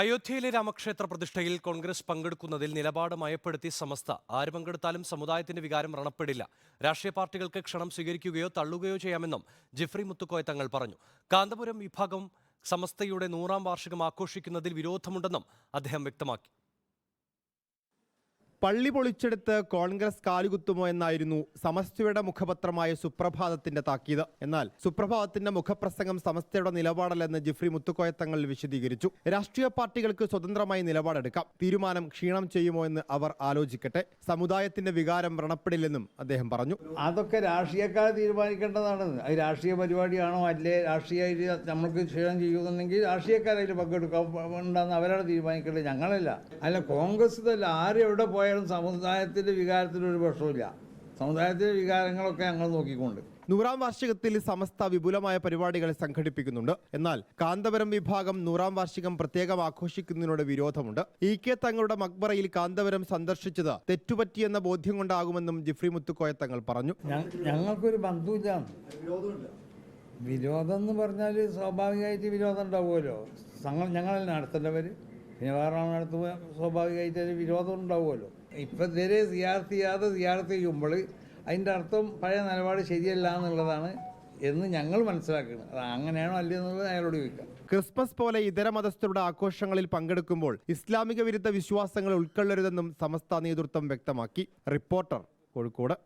അയോധ്യയിലെ രാമക്ഷേത്ര പ്രതിഷ്ഠയിൽ കോൺഗ്രസ് പങ്കെടുക്കുന്നതിൽ നിലപാട് മയപ്പെടുത്തി സമസ്ത. ആര് പങ്കെടുത്താലും സമുദായത്തിന്റെ വികാരം വ്രണപ്പെടില്ല. രാഷ്ട്രീയ പാർട്ടികൾക്ക് ക്ഷണം സ്വീകരിക്കുകയോ തള്ളുകയോ ചെയ്യാമെന്നും ജിഫ്രി മുത്തുക്കോയ തങ്ങൾ പറഞ്ഞു. കാന്തപുരം വിഭാഗം സമസ്തയുടെ നൂറാം വാർഷികം ആഘോഷിക്കുന്നതിൽ വിരോധമുണ്ടെന്നും അദ്ദേഹം വ്യക്തമാക്കി. പള്ളി പൊളിച്ചെടുത്ത് കോൺഗ്രസ് കാലുകുത്തുമോ എന്നായിരുന്നു സമസ്തയുടെ മുഖപത്രമായ സുപ്രഭാതത്തിന്റെ താക്കീത്. എന്നാൽ സുപ്രഭാതത്തിന്റെ മുഖപ്രസംഗം സമസ്തയുടെ നിലപാടല്ലെന്ന് ജിഫ്രി മുത്തുക്കോയത്തങ്ങൾ വിശദീകരിച്ചു. രാഷ്ട്രീയ പാർട്ടികൾക്ക് സ്വതന്ത്രമായി നിലപാടെടുക്കാം. തീരുമാനം ക്ഷീണം ചെയ്യുമോ എന്ന് അവർ ആലോചിക്കട്ടെ. സമുദായത്തിന്റെ വികാരം വ്രണപ്പെടില്ലെന്നും അദ്ദേഹം പറഞ്ഞു. അതൊക്കെ രാഷ്ട്രീയക്കാർ തീരുമാനിക്കേണ്ടതാണ് അത് രാഷ്ട്രീയ പരിപാടിയാണോ അല്ലേ? രാഷ്ട്രീയ നമ്മൾക്ക് ക്ഷീണം ചെയ്യുന്നുണ്ടെങ്കിൽ രാഷ്ട്രീയക്കാരതിൽ പങ്കെടുക്കാം അവരാണ് തീരുമാനിക്കേണ്ടത്. ഞങ്ങളല്ല. അല്ല കോൺഗ്രസ് ഇതല്ല. ആരും എവിടെ സമുദായത്തിന്റെ വികാരത്തിൽ ഒരു പ്രശ്നമില്ല സമുദായത്തിന്റെ വികാരങ്ങളൊക്കെ ഞങ്ങൾ നോക്കിക്കൊണ്ട്. നൂറാം വാർഷികത്തിൽ സമസ്ത വിപുലമായ പരിപാടികൾ സംഘടിപ്പിക്കുന്നുണ്ട്. എന്നാൽ കാന്തപുരം വിഭാഗം നൂറാം വാർഷികം പ്രത്യേകം ആഘോഷിക്കുന്നതിനോട് വിരോധമുണ്ട്. ഇ കെ തങ്ങളുടെ മക്ബറയിൽ കാന്തപുരം സന്ദർശിച്ചത് തെറ്റുപറ്റിയെന്ന ബോധ്യം കൊണ്ടാകുമെന്നും ജിഫ്രി മുത്തുക്കോയ തങ്ങൾ പറഞ്ഞു. ഞങ്ങൾക്കൊരു ബന്ധുവില്ല വിരോധം എന്ന് പറഞ്ഞാൽ സ്വാഭാവികമായിട്ട് വിരോധം ഉണ്ടാവുമല്ലോ. ഞങ്ങൾ ഞങ്ങളല്ല നടത്തേണ്ടവർ പിന്നെ വേറെ നടത്തുമ്പോൾ സ്വാഭാവികമായിട്ട് വിരോധം ഉണ്ടാവുമല്ലോ. ഇപ്പം ഇതുവരെ സിയാർത്ത് ചെയ്യാതെ സിയാർത്ത് ചെയ്യുമ്പോൾ അതിന്റെ അർത്ഥം പഴയ നിലപാട് ശരിയല്ല എന്നുള്ളതാണ് എന്ന് ഞങ്ങൾ മനസ്സിലാക്കുന്നത്. അത് അങ്ങനെയാണോ അല്ലേ എന്നുള്ളത് അയാളോട് ചോദിക്കാം. ക്രിസ്മസ് പോലെ ഇതര മതസ്ഥരുടെ ആഘോഷങ്ങളിൽ പങ്കെടുക്കുമ്പോൾ ഇസ്ലാമിക വിരുദ്ധ വിശ്വാസങ്ങൾ ഉൾക്കൊള്ളരുതെന്നും സമസ്ത നേതൃത്വം വ്യക്തമാക്കി. റിപ്പോർട്ടർ കോഴിക്കോട്.